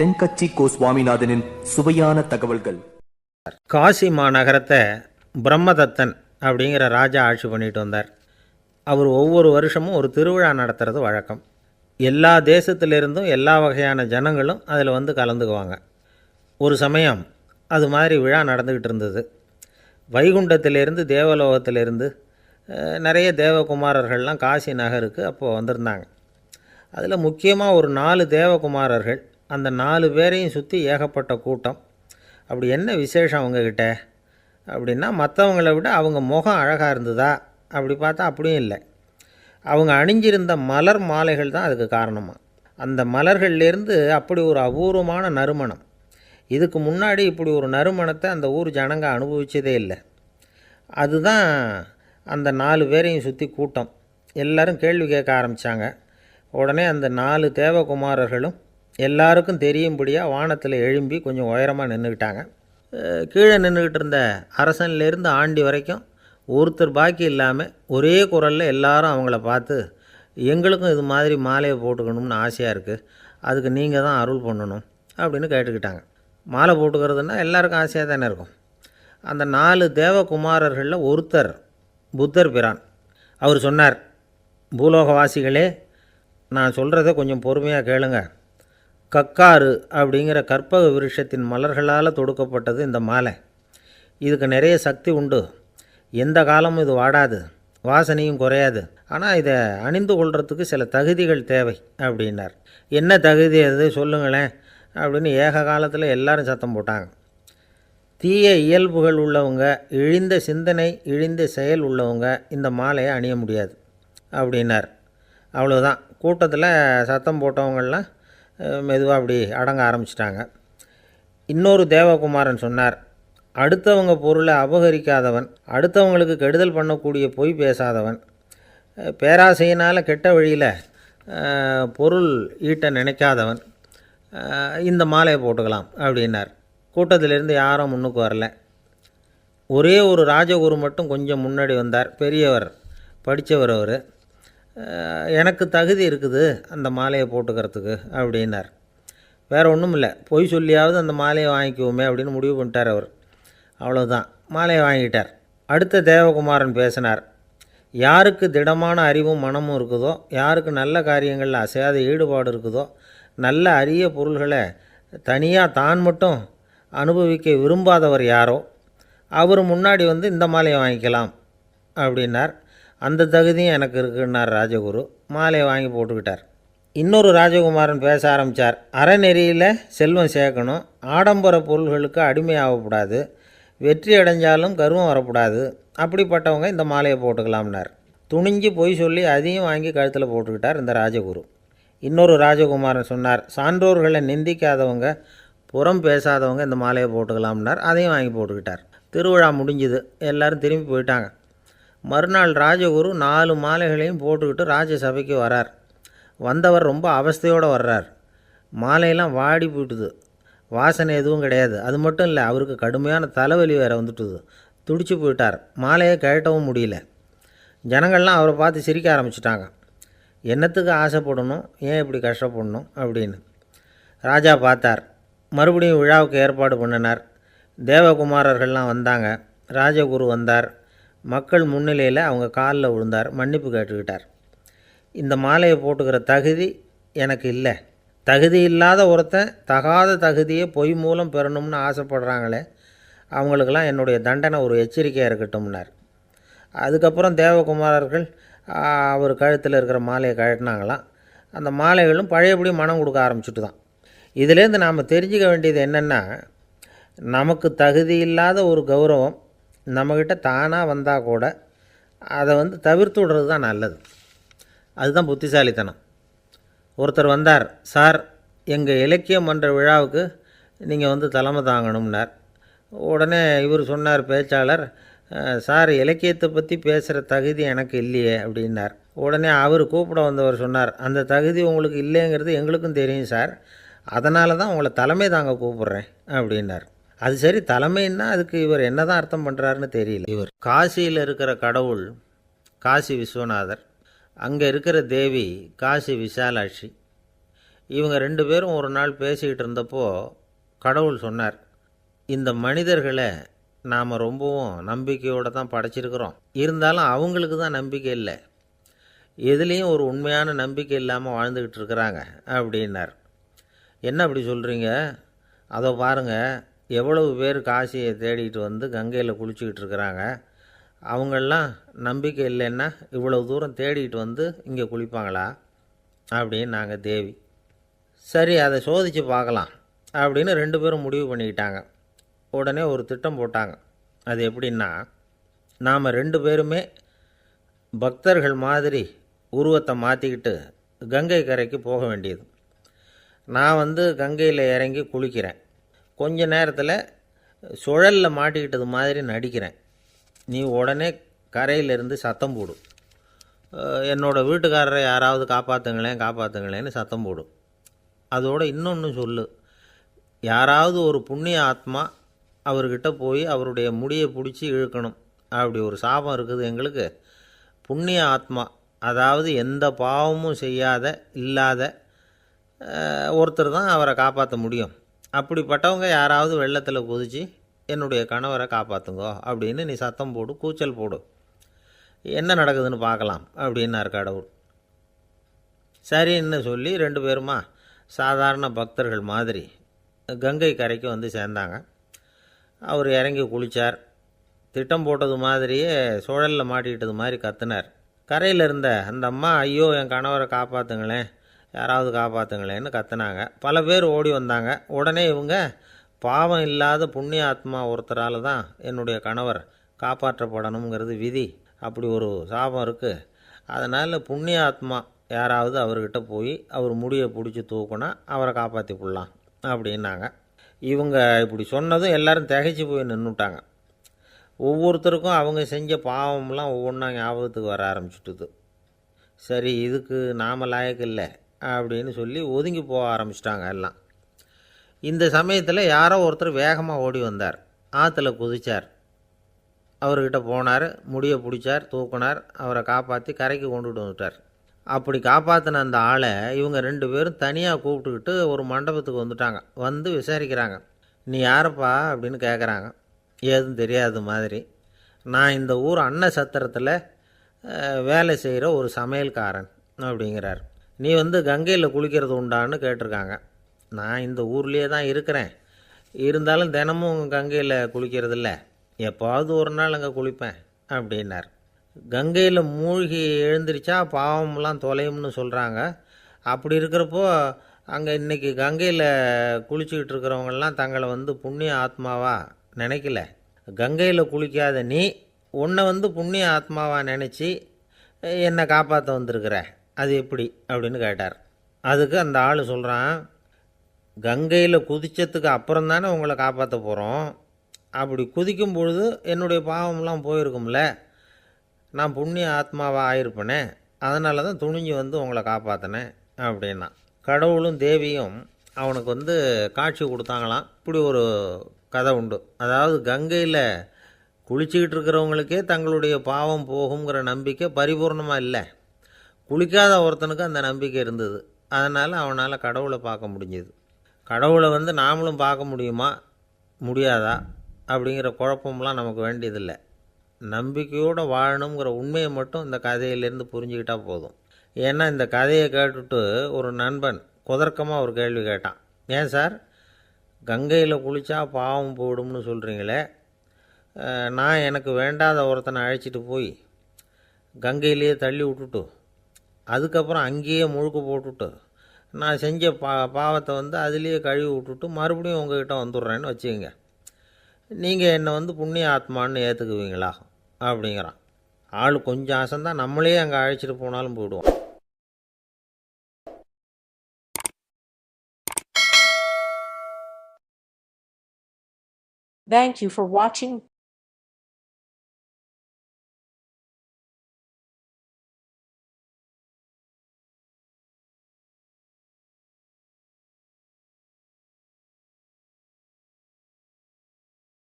தென்கட்சி கோ சுவாமிநாதனின் சுவையான தகவல்கள். காசி மாநகரத்தை பிரம்மதத்தன் அப்படிங்கிற ராஜா ஆட்சி பண்ணிட்டு வந்தார். அவர் ஒவ்வொரு வருஷமும் ஒரு திருவிழா நடத்துறது வழக்கம். எல்லா தேசத்திலிருந்தும் எல்லா வகையான ஜனங்களும் அதில் வந்து கலந்துக்குவாங்க. ஒரு சமயம் அது மாதிரி விழா நடந்துக்கிட்டு இருந்தது. வைகுண்டத்திலேருந்து தேவலோகத்திலேருந்து நிறைய தேவகுமாரர்கள்லாம் காசி நகருக்கு அப்போது வந்திருந்தாங்க. அதில் முக்கியமாக ஒரு நாலு தேவகுமாரர்கள் அந்த நாலு பேரையும் சுற்றி ஏகப்பட்ட கூட்டம். அப்படி என்ன விசேஷம் அவங்கக்கிட்ட அப்படின்னா மற்றவங்கள விட அவங்க முகம் அழகாக இருந்ததா? அப்படி பார்த்தா அப்படியும் இல்லை. அவங்க அணிஞ்சிருந்த மலர் மாலைகள் தான் அதுக்கு காரணமாக அந்த மலர்கள்லேருந்து அப்படி ஒரு அபூர்வமான நறுமணம். இதுக்கு முன்னாடி இப்படி ஒரு நறுமணத்தை அந்த ஊர் ஜனங்க அனுபவித்ததே இல்லை. அதுதான் அந்த நாலு பேரையும் சுற்றி கூட்டம். எல்லோரும் கேள்வி கேட்க ஆரம்பித்தாங்க உடனே அந்த நாலு தேவகுமாரர்களும் எல்லாருக்கும் தெரியும்படியாக வானத்தில் எழும்பி கொஞ்சம் உயரமாக நின்றுக்கிட்டாங்க கீழே நின்றுக்கிட்டு இருந்த அரசன்லேருந்து ஆண்டி வரைக்கும் ஒருத்தர் பாக்கி இல்லாமல் ஒரே குரலில் எல்லாரும் அவங்கள பார்த்து எங்களுக்கும் இது மாதிரி மாலையை போட்டுக்கணும்னு ஆசையாக இருக்குது அதுக்கு நீங்கள் தான் அருள் பண்ணணும். அப்படின்னு கேட்டுக்கிட்டாங்க. மாலை போட்டுக்கிறதுனா எல்லாருக்கும் ஆசையாக தானே இருக்கும். அந்த நாலு தேவகுமாரர்களில் ஒருத்தர் புத்தர் பிரான். அவர் சொன்னார் பூலோகவாசிகளே நான் சொல்கிறத கொஞ்சம் பொறுமையாக கேளுங்கள் கக்காரு அப்படிங்கிற கற்பக விருஷத்தின் மலர்களால் தொடுக்கப்பட்டது இந்த மாலை. இதுக்கு நிறைய சக்தி உண்டு. எந்த காலமும் இது வாடாது. வாசனையும் குறையாது. ஆனால் இதை அணிந்து கொள்கிறதுக்கு சில தகுதிகள் தேவை அப்படின்னார். என்ன தகுதி அது? சொல்லுங்களேன். அப்படின்னு ஏக காலத்தில் எல்லாரும் சத்தம் போட்டாங்க. தீய இயல்புகள் உள்ளவங்க இழிந்த சிந்தனை இழிந்த செயல் உள்ளவங்க இந்த மாலையை அணிய முடியாது அப்படின்னார். அவ்வளோதான் கூட்டத்தில் சத்தம் போட்டவங்கள்லாம் மெதுவாக அப்படி அடங்க ஆரம்பிச்சிட்டாங்க. இன்னொரு தேவகுமாரன் சொன்னார் அடுத்தவங்க பொருளை அபகரிக்காதவன் அடுத்தவங்களுக்கு கெடுதல் பண்ணக்கூடிய பொய் பேசாதவன். பேராசையினால் கெட்ட வழியில் பொருள் ஈட்ட நினைக்காதவன். இந்த மாலையை போட்டுக்கலாம் அப்படின்னார். கூட்டத்திலிருந்து யாரும் முன்னுக்கு வரல. ஒரே ஒரு ராஜகுரு மட்டும் கொஞ்சம் முன்னாடி வந்தார். பெரியவர் படித்தவர் அவர். எனக்கு தகுதி இருக்குது அந்த மாலையை போட்டுக்கிறதுக்கு அப்படின்னார். வேறு ஒன்றும் இல்லை. பொய் சொல்லியாவது அந்த மாலையை வாங்கிக்குவோமே அப்படின்னு முடிவு பண்ணிட்டார் அவர். அவ்வளோதான் மாலையை வாங்கிட்டார். அடுத்த தேவகுமாரன் பேசினார். யாருக்கு திடமான அறிவும் மனமும் இருக்குதோ யாருக்கு நல்ல காரியங்களில் அசையாத ஈடுபாடு இருக்குதோ நல்ல அரிய பொருள்களை தனியாக தான் மட்டும் அனுபவிக்க விரும்பாதவர் யாரோ அவர் முன்னாடி வந்து இந்த மாலையை வாங்கிக்கலாம் அப்படின்னார். அந்த தகுதியும் எனக்கு இருக்குன்னார் ராஜகுரு. மாலையை வாங்கி போட்டுக்கிட்டார். இன்னொரு ராஜகுமாரன் பேச ஆரம்பித்தார் அறநெறியில் செல்வம் சேர்க்கணும். ஆடம்பர பொருள்களுக்கு அடிமையாகக்கூடாது வெற்றி அடைஞ்சாலும் கர்வம் வரக்கூடாது. அப்படிப்பட்டவங்க இந்த மாலையை போட்டுக்கலாம்னார். துணிஞ்சு பொய் சொல்லி அதையும் வாங்கி கழுத்தில் போட்டுக்கிட்டார் இந்த ராஜகுரு. இன்னொரு ராஜகுமாரன் சொன்னார் சான்றோர்களை நிந்திக்காதவங்க புறம் பேசாதவங்க இந்த மாலையை போட்டுக்கலாம்னார். அதையும் வாங்கி போட்டுக்கிட்டார். திருவிழா முடிஞ்சுது. எல்லோரும் திரும்பி போயிட்டாங்க. மறுநாள் ராஜகுரு நாலு மாலைகளையும் போட்டுக்கிட்டு ராஜசபைக்கு வரார். வந்தவர் ரொம்ப அவஸ்தையோடு வர்றார். மாலையெல்லாம் வாடி போயிட்டுது. வாசனை எதுவும் கிடையாது. அது மட்டும் இல்லை அவருக்கு கடுமையான தலைவலி வேறு வந்துட்டுது. துடிச்சு போயிட்டார். மாலையை கழட்டவும் முடியல. ஜனங்கள்லாம் அவரை பார்த்து சிரிக்க ஆரம்பிச்சிட்டாங்க. என்னத்துக்கு ஆசைப்படணும்? ஏன் இப்படி கஷ்டப்படணும்? அப்படின்னு. ராஜா பார்த்தார். மறுபடியும் விழாவுக்கு ஏற்பாடு பண்ணினார். தேவகுமாரர்கள்லாம் வந்தாங்க. ராஜகுரு வந்தார். மக்கள் முன்னிலையில் அவங்க காலில் விழுந்தார் மன்னிப்பு கேட்டுக்கிட்டார். இந்த மாலையை போட்டுக்கிற தகுதி எனக்கு இல்லை. தகுதி இல்லாத ஒருத்தன் தகாத தகுதியை பொய் மூலம் பெறணும்னு ஆசைப்படுறாங்களே அவங்களுக்கெல்லாம் என்னுடைய தண்டனை ஒரு எச்சரிக்கையாக இருக்கட்டும்னார். அதுக்கப்புறம் தேவகுமாரர்கள் அவர் கழுத்தில் இருக்கிற மாலையை கழட்டினாங்களாம். அந்த மாலைகளும் பழையபடி மனம் கொடுக்க ஆரம்பிச்சுட்டு தான் இதுலேருந்து நாம் தெரிஞ்சுக்க வேண்டியது என்னென்னா நமக்கு தகுதி இல்லாத ஒரு கௌரவம் நம்மக்கிட்ட தானாக வந்தால் கூட அதை வந்து தவிர்த்து விடுறது தான் நல்லது. அதுதான் புத்திசாலித்தனம். ஒருத்தர் வந்தார் சார் எங்கள் இலக்கியம் மன்ற விழாவுக்கு நீங்கள் வந்து தலைமை தாங்கணும்னார். உடனே இவர் சொன்னார் பேச்சாளர் சார் இலக்கியத்தை பற்றி பேசுகிற தகுதி எனக்கு இல்லையே அப்படின்னார். உடனே அவர் கூப்பிட வந்தவர் சொன்னார் அந்த தகுதி உங்களுக்கு இல்லைங்கிறது எங்களுக்கும் தெரியும் சார். அதனால தான் உங்களை தலைமை தாங்க கூப்பிட்றேன் அப்படின்னார். அது சரி தலைமைன்னா அதுக்கு இவர் என்னதான் அர்த்தம் பண்ணுறாருன்னு தெரியல. இவர் காசியில் இருக்கிற கடவுள் காசி விஸ்வநாதர் அங்கே இருக்கிற தேவி காசி விசாலாட்சி இவங்க ரெண்டு பேரும் ஒரு நாள் பேசிக்கிட்டு இருந்தப்போ கடவுள் சொன்னார் இந்த மனிதர்களை நாம் ரொம்பவும் நம்பிக்கையோடு தான் படைச்சிருக்கிறோம். இருந்தாலும் அவங்களுக்கு தான் நம்பிக்கை இல்லை. எதுலேயும் ஒரு உண்மையான நம்பிக்கை இல்லாமல் வாழ்ந்துக்கிட்டு இருக்கிறாங்க அப்படின்னார். என்ன அப்படி சொல்கிறீங்க அதை பாருங்கள் எவ்வளவு பேர் காசியை தேடிட்டு வந்து கங்கையில் குளிச்சுக்கிட்டு இருக்கிறாங்க. அவங்கெல்லாம் நம்பிக்கை இல்லைன்னா இவ்வளவு தூரம் தேடிட்டு வந்து இங்கே குளிப்பாங்களா? அப்படின்னு நாங்கள் தேவி. சரி அதை சோதித்து பார்க்கலாம் அப்படின்னு ரெண்டு பேரும் முடிவு பண்ணிக்கிட்டாங்க. உடனே ஒரு திட்டம் போட்டாங்க. அது எப்படின்னா நாம் ரெண்டு பேருமே பக்தர்கள் மாதிரி உருவத்தை மாற்றிக்கிட்டு கங்கை கரைக்கு போக வேண்டியது. நான் வந்து கங்கையில் இறங்கி குளிக்கிறேன். கொஞ்ச நேரத்தில் சுழலில் மாட்டிக்கிட்டது மாதிரி நடிக்கிறேன். நீ உடனே கரையிலேருந்து சத்தம் போடும் என்னோடய வீட்டுக்காரரை யாராவது காப்பாற்றுங்களேன் காப்பாற்றுங்களேன்னு சத்தம் போடும் அதோடு இன்னொன்று சொல்லு. யாராவது ஒரு புண்ணிய ஆத்மா அவர்கிட்ட போய் அவருடைய முடியை பிடிச்சி இழுக்கணும். அப்படி ஒரு சாபம் இருக்குது எங்களுக்கு. புண்ணிய ஆத்மா அதாவது எந்த பாவமும் செய்யாத இல்லாத ஒருத்தர் தான் அவரை காப்பாற்ற முடியும். அப்படிப்பட்டவங்க யாராவது வெள்ளத்தில் குதித்து என்னுடைய கணவரை காப்பாற்றுங்கோ அப்படின்னு நீ சத்தம் போடு கூச்சல் போடு. என்ன நடக்குதுன்னு பார்க்கலாம் அப்படின்னார் கடவுள். சரின்னு சொல்லி ரெண்டு பேருமா சாதாரண பக்தர்கள் மாதிரி கங்கை கரைக்கு வந்து சேர்ந்தாங்க. அவர் இறங்கி குளித்தார் திட்டம் போட்டது மாதிரியே சுழலில் மாட்டிக்கிட்டது மாதிரி கத்துனார். கரையில் இருந்த அந்த அம்மா ஐயோ என் கணவரை காப்பாற்றுங்களேன் யாராவது காப்பாற்றுங்களேன்னு கத்துனாங்க. பல பேர் ஓடி வந்தாங்க. உடனே இவங்க பாவம் இல்லாத புண்ணிய ஆத்மா ஒருத்தரால் தான் என்னுடைய கணவர் காப்பாற்றப்படணுங்கிறது விதி. அப்படி ஒரு சாபம் இருக்குது அதனால் புண்ணிய ஆத்மா யாராவது அவர்கிட்ட போய் அவர் முடியை பிடிச்சி தூக்குனா அவரை காப்பாற்றி விடலாம் அப்படின்னாங்க. இவங்க இப்படி சொன்னதும் எல்லாரும் திகைச்சு போய் நின்றுட்டாங்க ஒவ்வொருத்தருக்கும் அவங்க செஞ்ச பாவம்லாம் ஒவ்வொன்றா ஞாபகத்துக்கு வர ஆரம்பிச்சுட்டுது. சரி இதுக்கு நாம லாயக்கு இல்லை. அப்படின்னு சொல்லி ஒதுங்கி போக ஆரம்பிச்சிட்டாங்க எல்லாம். இந்த சமயத்தில் யாரோ ஒருத்தர் வேகமாக ஓடி வந்தார். ஆற்றுல குதிச்சார். அவர்கிட்ட போனார் முடியை பிடிச்சார் தூக்குனார் அவரை காப்பாற்றி கரைக்கு கொண்டுட்டு வந்துட்டார். அப்படி காப்பாற்றின அந்த ஆளை இவங்க ரெண்டு பேரும் தனியாக கூப்பிட்டுக்கிட்டு ஒரு மண்டபத்துக்கு வந்துட்டாங்க. வந்து விசாரிக்கிறாங்க. நீ யாரப்பா? அப்படின்னு கேட்குறாங்க ஏதும் தெரியாத மாதிரி. நான் இந்த ஊர் அன்ன சத்திரத்தில் வேலை செய்கிற ஒரு சமையல்காரன் அப்படிங்கிறார். நீ வந்து கங்கையில் குளிக்கிறது உண்டான்னு கேட்டிருக்காங்க. நான் இந்த ஊர்லேயே தான் இருக்கிறேன். இருந்தாலும் தினமும் கங்கையில் குளிக்கிறது இல்லை. எப்போவாவது ஒரு நாள் அங்கே குளிப்பேன் அப்படின்னார். கங்கையில் மூழ்கி எழுந்திரிச்சா பாவம்லாம் தொலையும்னு சொல்கிறாங்க அப்படி இருக்கிறப்போ அங்கே இன்றைக்கி கங்கையில் குளிச்சுக்கிட்டு இருக்கிறவங்கெல்லாம் தங்களை வந்து புண்ணிய ஆத்மாவா நினைக்கல. கங்கையில் குளிக்காத நீ உன்னை வந்து புண்ணிய ஆத்மாவாக நினச்சி என்னை காப்பாற்ற வந்திருக்கிற. அது எப்படி? அப்படின்னு கேட்டார். அதுக்கு அந்த ஆள் சொல்கிறான் கங்கையில் குதித்ததுக்கு அப்புறம் தானே உங்களை காப்பாற்ற போகிறோம் அப்படி குதிக்கும் பொழுது என்னுடைய பாவம்லாம் போயிருக்கும்ல. நான் புண்ணிய ஆத்மாவாக ஆயிருப்பேனே. அதனால தான் துணிஞ்சு வந்து உங்களை காப்பாற்றினேன் அப்படின்னா. கடவுளும் தேவியும் அவனுக்கு வந்து காட்சி கொடுத்தாங்களாம். இப்படி ஒரு கதை உண்டு. அதாவது கங்கையில் குளிச்சுக்கிட்டு இருக்கிறவங்களுக்கே தங்களுடைய பாவம் போகுங்கிற நம்பிக்கை பரிபூர்ணமாக இல்லை. குளிக்காத ஒருத்தனுக்கு அந்த நம்பிக்கை இருந்தது. அதனால் அவனால் கடவுளை பார்க்க முடிஞ்சது. கடவுளை வந்து நாமளும் பார்க்க முடியுமா? முடியாதா? அப்படிங்கிற குழப்பம்லாம் நமக்கு வேண்டியதில்லை. நம்பிக்கையோடு வாழணுங்கிற உண்மையை மட்டும் இந்த கதையிலேருந்து புரிஞ்சுக்கிட்டால் போதும். ஏன்னா இந்த கதையை கேட்டுட்டு ஒரு நண்பன் குதர்க்கமாக ஒரு கேள்வி கேட்டான். ஏன் சார்? கங்கையில் குளித்தா பாவம் போடும்னு சொல்கிறீங்களே நான் எனக்கு வேண்டாத ஒருத்தனை அழைச்சிட்டு போய் கங்கையிலேயே தள்ளி விட்டுட்டு அதுக்கப்புறம் அங்கேயே முழுக்க போட்டுட்டு நான் செஞ்ச பா பாவத்தை வந்து அதுலேயே கழுவி விட்டுட்டு மறுபடியும் உங்ககிட்ட வந்துடுறேன்னு வச்சுக்கோங்க. நீங்கள் என்னை வந்து புண்ணிய ஆத்மான்னு ஏற்றுக்குவீங்களா அப்படிங்கிறான். ஆள் கொஞ்சம் ஆசைந்தான் நம்மளே அங்கே அழைச்சிட்டு போனாலும் போயிடுவோம் Thank you for watching.